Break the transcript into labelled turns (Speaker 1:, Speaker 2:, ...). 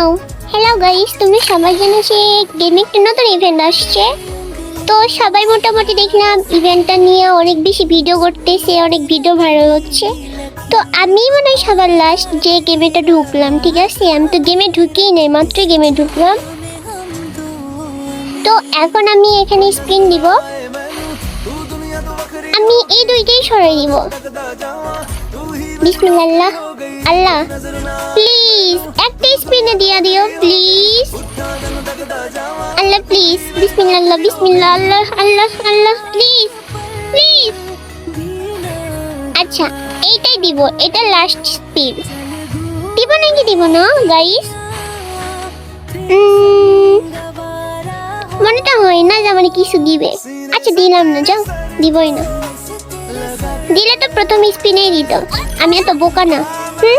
Speaker 1: নাও। Hello guys তুমি সবাই জানো যে গেমে একটা নতুন ইভেন্ট আসছে। তো সবাই মোটামুটি দেখলাম ইভেন্টটা নিয়ে অনেক বেশি ভিডিও করতেছে, অনেক ভিডিও ভাইরাল হচ্ছে। তো আমি মনে হয় সবার লাস্ট যে গেমেটা ঢুকলাম, ঠিক আছে? আমি তো গেমে ঢুকেই নাই, মাত্র গেমে ঢুকলাম। তো এখন আমি এখানে স্পিন দিব। আমি এই দুইটাই সরাই দিব। বিসমিল্লাহ, আল্লাহ প্লিজ একটা স্পিনে দিয়া দিও প্লিজ আল্লাহ প্লিজ বিসমিল্লাহ বিসমিল্লাহ, আল্লাহ আল্লাহ আল্লাহ প্লিজ প্লিজ আচ্ছা এইটাই দিব, এটা লাস্ট স্পিন দিব নাকি দিব না গাইস মনেটা হয় না যে আমার কিছু দিবে। আচ্ছা দিলাম না, যাও, দিবই না। দিলে তো প্রথম স্পিনেই দিত। আমি এত বোকা না, হুম?